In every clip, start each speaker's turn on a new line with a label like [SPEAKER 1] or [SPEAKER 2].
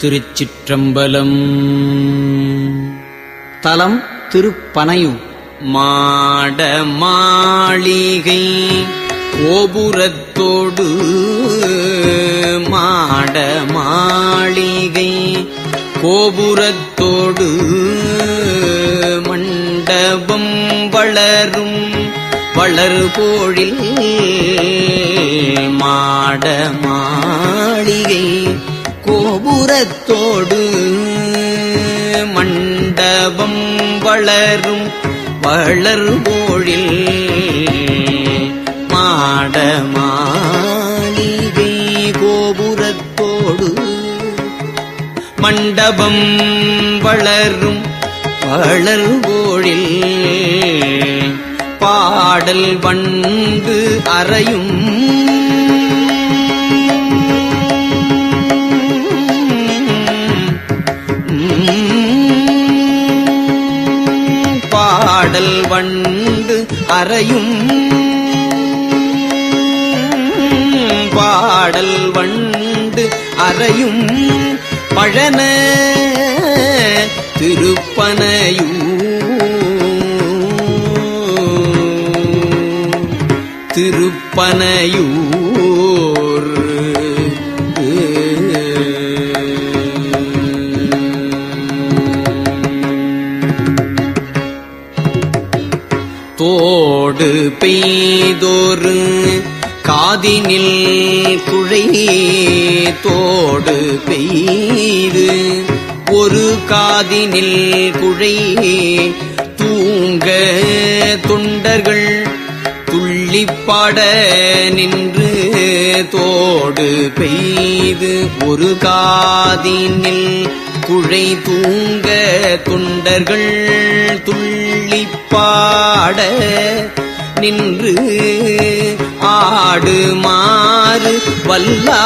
[SPEAKER 1] திருச்சிற்றம்பலம். தலம் திருப்பனையூர். மாட மாளிகை ஓபுரத்தோடு மாட மாளிகை கோபுரத்தோடு மண்டபம் வளரும் வளர்போழில் மாட மாளிகை கோபுரத்தோடு மண்டபம் வளரும் வளர்போழில் மாடமாளிகை கோபுரத்தோடு மண்டபம் வளரும் வளர்போழில் பாடல் வண்டு அறையும் அறையும் பாடல் வண்டு அறையும் பழன திருப்பனையும் திருப்பனையூர் காடு பெய்தோறு. காதினில் குழை தோடு பெய்து. ஒரு காதினில் குழை தூங்க தொண்டர்கள் துள்ளிப்பாட நின்று தோடு பெய்து. ஒரு காதினில் குழை தூங்க தொண்டர்கள் துள்ளிப்பாட நின்று ஆடு மாறு வல்லா.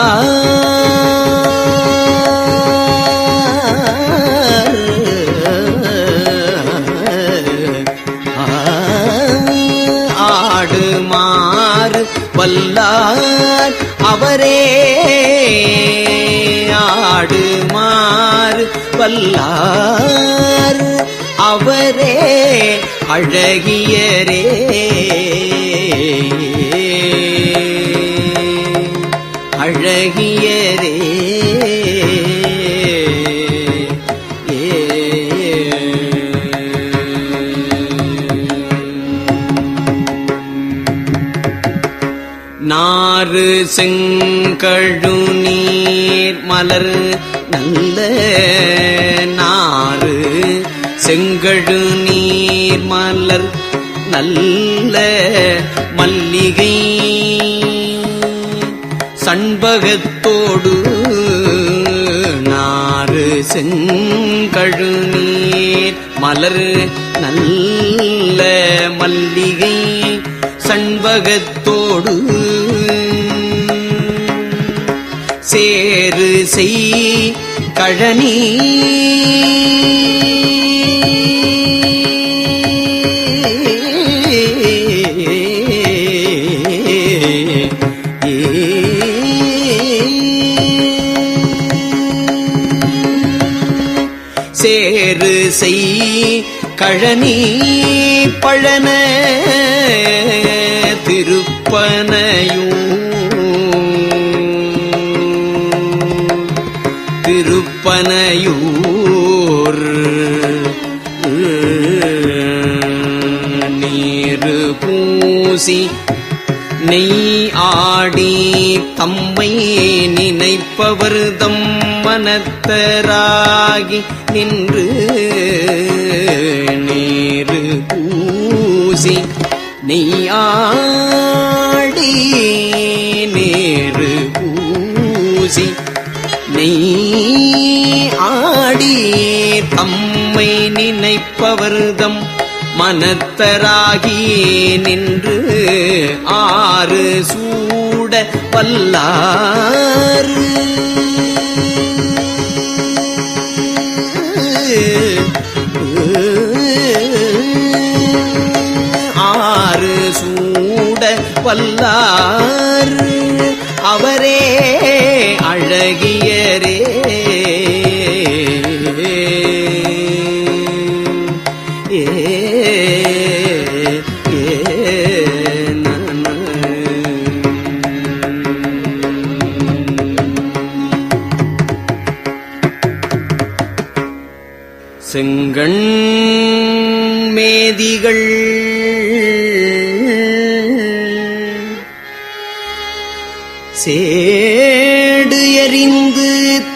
[SPEAKER 1] ஆடு மாறு வல்லார் அவரே. ஆடு வல்லார். அவரே அழகியரே. அழகியரே. நாறு செங்கழு நீர் மலர் நல்ல நாறு. செங்கழு நீர் மலர் நல்ல மல்லிகை. சண்பகத்தோடு நாறு. செங்கழு நீர் மலர் நல்ல மல்லிகை. சண்பகத்தோடு சேரு செய் கழனி சேரு செய் கழனி பழன திருப்பனையும் திருப்பனையூர் நீரு பூசி நெய் ஆடி தம்மை நினைப்பவர் தம் மனத்தராகி நின்று நீரு பூசி நெய்யாடி நேரு பூசி நெய் தம்மை நினைப்பவர்தம் மனத்தராகியே நின்று ஆறு சூட வல்லாறு. ஆறு சூட வல்லார் அவரே அழகியரே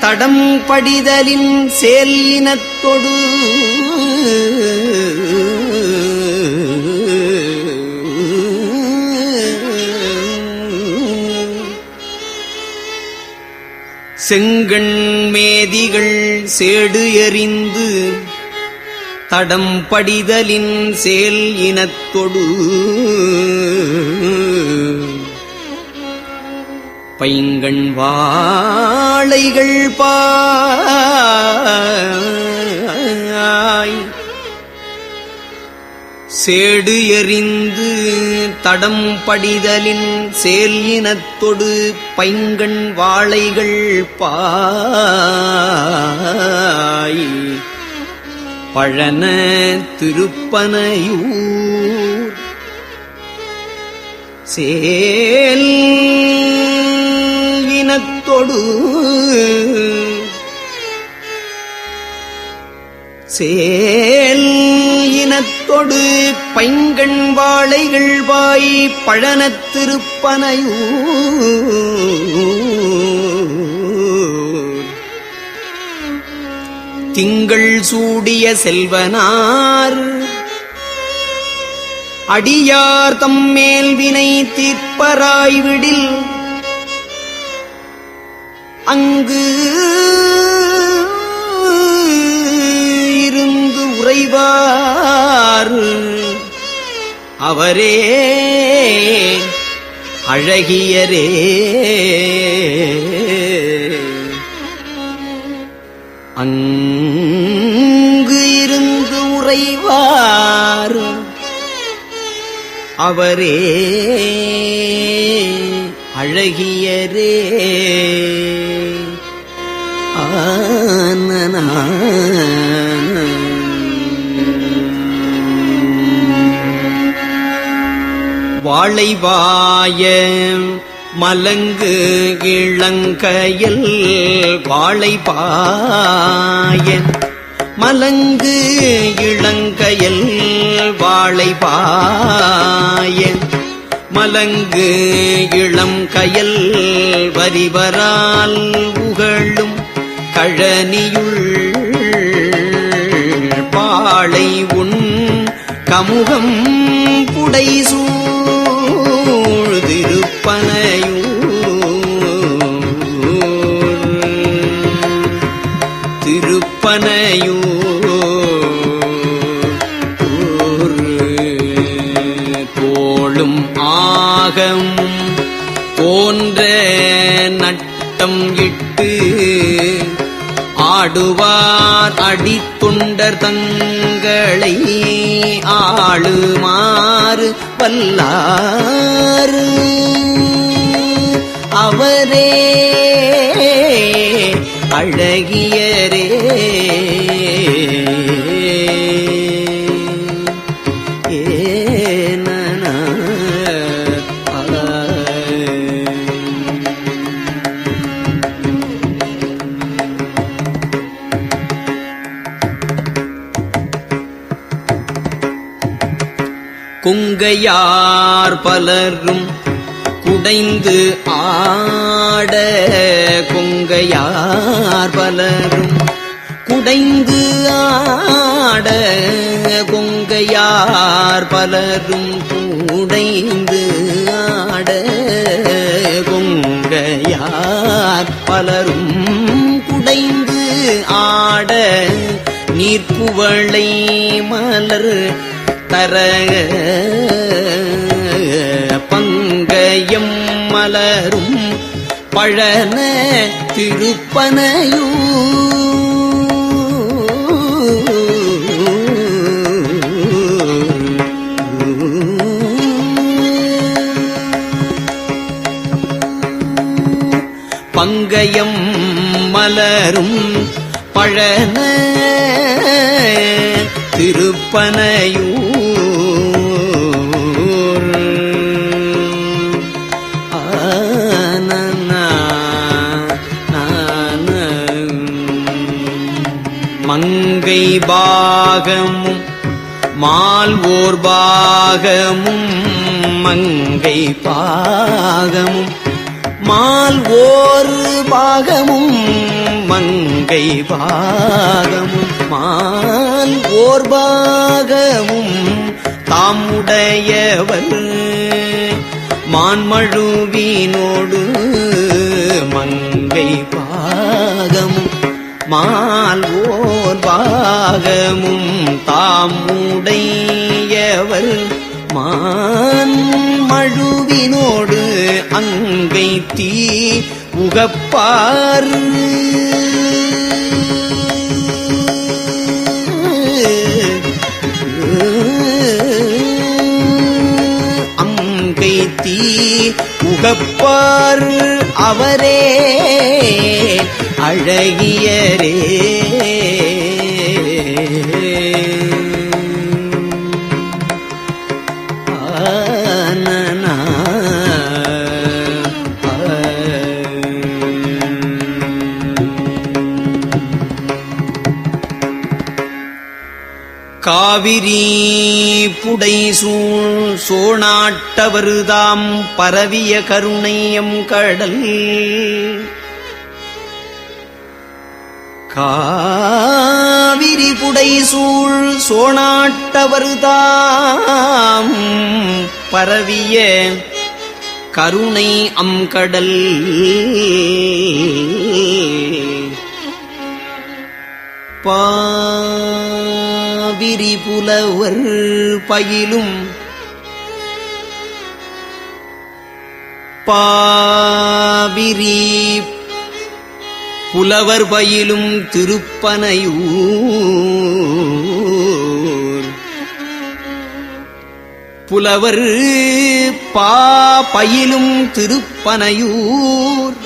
[SPEAKER 1] தடம் படிதலின் சேல் இனத்தொடு. செங்கண் மேதிகள் சேடு எறிந்து தடம் படிதலின் சேல் இனத்தொடு. பைங்கண் வாழைகள் பாய். சேடு எறிந்து தடம் படிதலின் சேல் இனத்தொடு பைங்கண் வாழைகள் பாய். பழன திருப்பனையூர் சேல் இனத்தொடு சேல் இனத்தொடு பைங்கண் வாழைகள் வாய் திருப்பனையூ திங்கள் சூடிய செல்வனார் அடியார் தம்மேல் வினை தீர்ப்பராய்விடில் அங்கு இருந்து உறைவார். அவரே அழகியரே. அங்கு இருந்து உறைவார். அவரே அழகியரே. வாழைவாய மலங்கு இளங்கையில் வாழைபாய. மலங்கு இளங்கையில் வாழைபாய. மலங்கு இளம் கயல் வரிவரால் உகழும் கழனியுள் பாளை உன் கமுகம் புடை திருப்பனையூர். திருப்பனையூர் தோளும் ஆகமும் போன்ற ஆடுவார் அடித்தொண்டர் தங்களை ஆளுமாறு வல்லாறு. அவரே அழகியரே. குங்கையார் பலரும் குடைந்து ஆட குங்கையார் பலரும் குடைந்து ஆட கொங்கையார் பலரும் குடைந்து ஆட கொங்கையார் பலரும் குடைந்து ஆட நீர்ப்புவளை மலர் தர பங்கையும் மலரும் பழன திருப்பனையூ பங்கயம் மலரும் பழன திருப்பனையூர். பாகமும் மால் ஓர் பாகமும் மங்கை பாகமும். மால் ஓர் பாகமும் மங்கை பாகமும். மால் ஓர் பாகமும் தாமுடையவர். மான்மழுவினோடு மங்கை பாகமும். மால் ஓர் பாகமும் தாமுடையவர். மான் மழுவினோடு அங்கை தீ உகப்பார். அங்கை தீ உகப்பார். அவரே அழகியரே. காவிரி புடை சூழ் சோணாட்டவருதாம் பரவிய கருணையம் கடல். காவிரி புடை சூழ் சோணாட்டவருதாம் பரவிய கருணை அம்கடல் பா விரி புலவர் பயிலும் பாவிரி புலவர் பயிலும் திருப்பனையூர். புலவர் பா பயிலும் திருப்பனையூர்.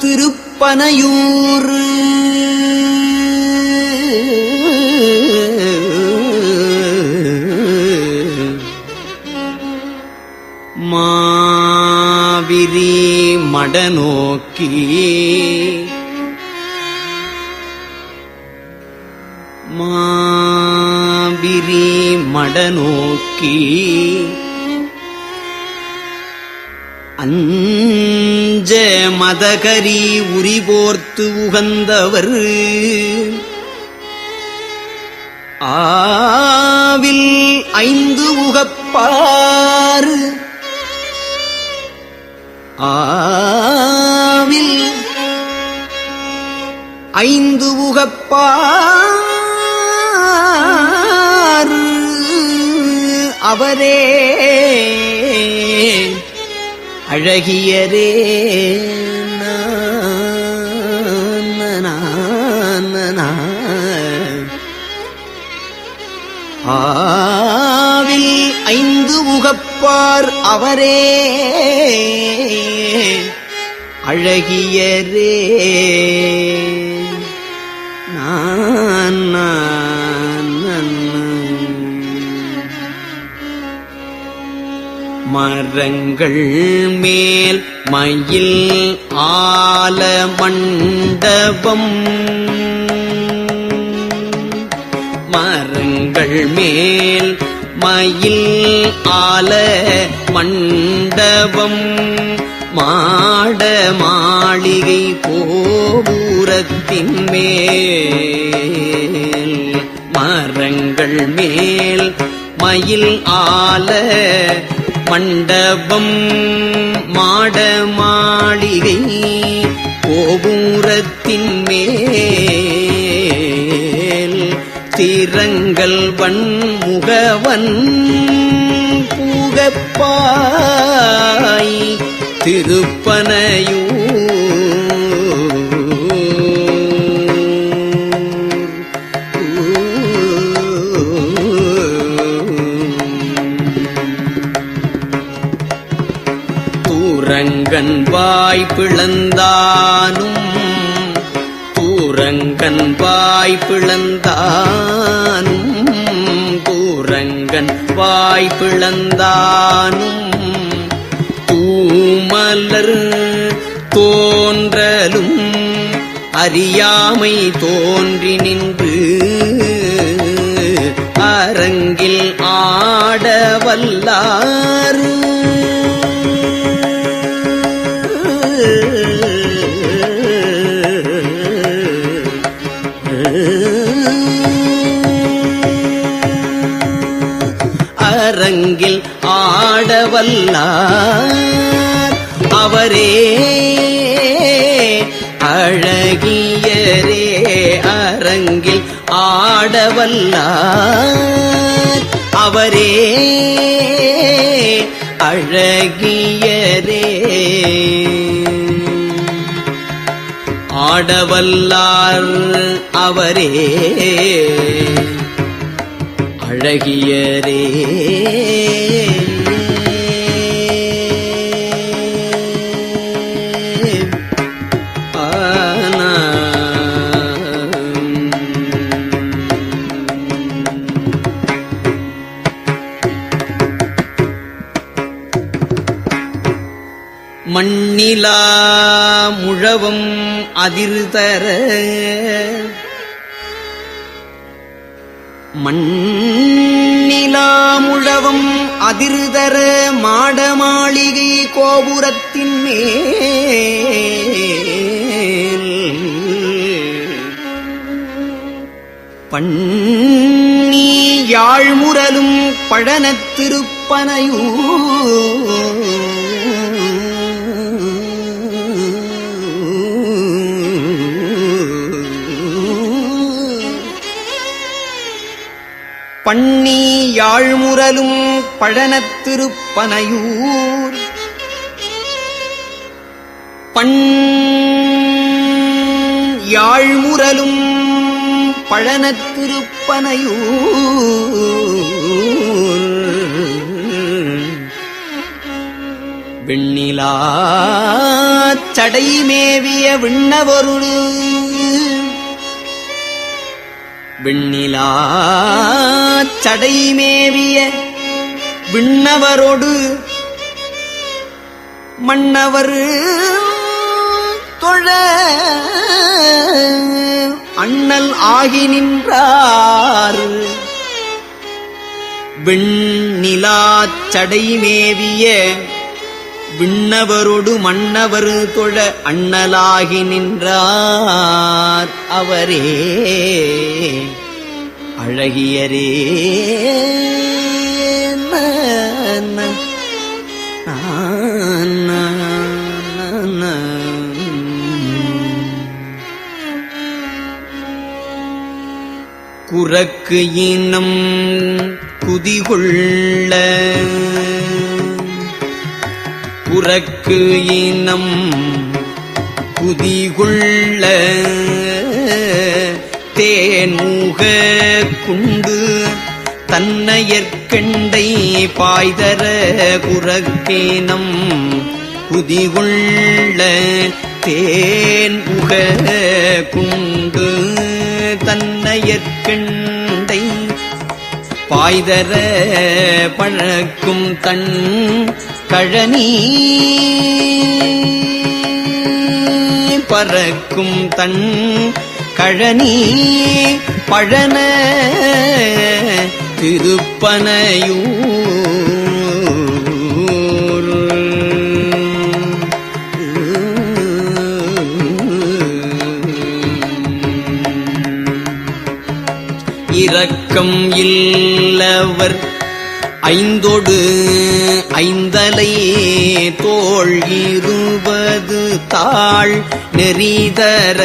[SPEAKER 1] திருப்ப திருப்பனையூர் மாவிரி மடநோக்கி மாவிரி மடநோக்கி அன் அஞ்ச மதகரி உரிபோர்த்து உகந்தவர். ஆவில் ஐந்து உகப்பாறு. ஆவில் ஐந்து உகப்பாறு. அவரே அழகியரே ஆவில் ஐந்து உகப்பார் அவரே அழகியரே. மரங்கள் மேல் மயில் ஆல மண்டபம் மரங்கள் மேல் மயில் ஆல மண்டபம் மாட மாளிகை கோபுரத்தின் மேல் மரங்கள் மேல் மயில் ஆல மண்டபம் மாட மாளிகை கோபூரத்தின் மேல் திரங்கள் வன்முகவன் பூகப்பாய் திருப்பனையூர் தூரங்கன்பாய் பிளந்தானும் தூரங்கன்பாய் பிளந்தானும் தூரங்கன் வாய் பிளந்தானும். தூமலர் தோன்றலும் அறியாமை தோன்றி நின்று அரங்கில் ஆடவல்லாறு வல்லார் அவரே அழகியரே அரங்கில் ஆடவல்லார். அவரே அழகியரே. ஆடவல்லார் அவரே அழகியரே. நிலா முழவும் அதிர்தர. மண்ணிலா முழவும் அதிர்தர மாட மாளிகை கோபுரத்தின் மேல். பண்ணி யாழ்முரலும் பழனத் பழனத்திருப்பனையூ பண்ணி யாழ்முரலும் பழனத்திருப்பனையூர் பண் யாழ்முரலும் பழனத்திருப்பனையூர் வெண்ணிலா சடைமேவிய விண்ணவருடு விண்ணிலா சடைமேவிய விண்ணவரோடு மன்னவர் தொழ அண்ணல் ஆகி நின்றார். விண்ணிலா சடைமேவிய விண்ணவரோடு மன்னவர் தொழ அண்ணலாகி நின்றார் அவரே. அழகியரே குரக்கு இனம் குதிகொள்ள புறக்கு இனம் குதிகுள்ள தேன்முக குண்டு தன்னையற்கண்டை பாய்தர குரக்கேனம் குதிகொள்ள தேன்முக குண்டு தன்னையற்கண்டை பாய்தர பழக்கும் தன் கழனி பறக்கும் தன் கழனி பழன திருப்பனையூர். இரக்கம் இல்லவர் ஐந்தொடு ஐந்தலை தோல் இருபது தாள் நெறிதர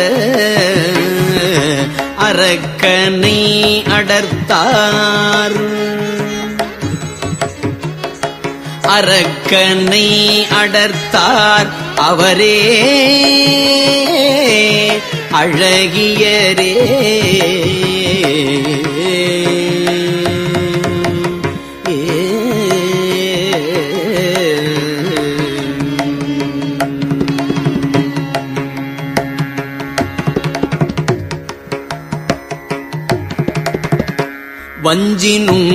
[SPEAKER 1] அரக்கனை அடர்த்தார். அரக்கனை அடர்த்தார் அவரே அழகியரே. வஞ்சினும்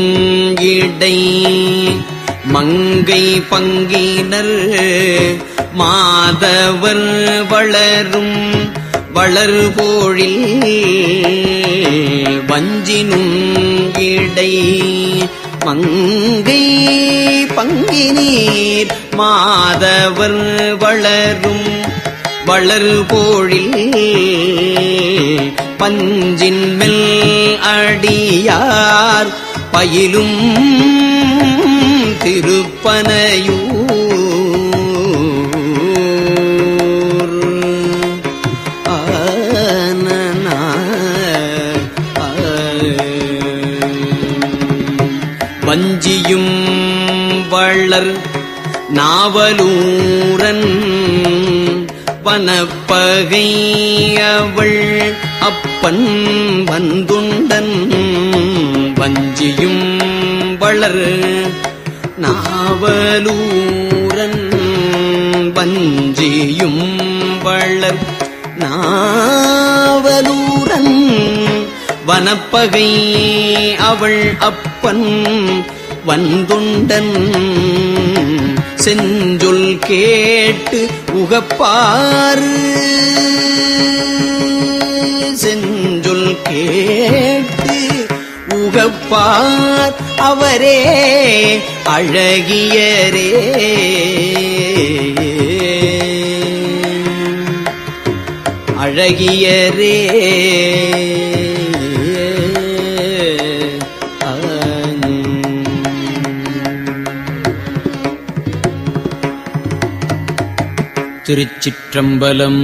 [SPEAKER 1] இடை. மங்கை பங்கினர் மாதவர் வளரும் வளர்போழில் வஞ்சினும் இடை. மங்கை பங்கினீர் மாதவர் வளரும் வளர்போழில் பஞ்சின் மெல் அடியார் பயிலும் திருப்பனையூர். வஞ்சியும் வளர் நாவலூரன் வனப்பகை அவள் அப்பன் வந்துண்டன் வஞ்சியும் வளர். நாவலூரன் வஞ்சியும் வளர். நாவலூரன் வனப்பகை அவள் அப்பன் வந்துண்டன். செஞ்சொல் கேட்டு உகப்பாறு. செஞ்சொல் கேட்டு உகப்பார் அவரே அழகியரே. அழகியரே. திருச்சிற்றம்பலம்.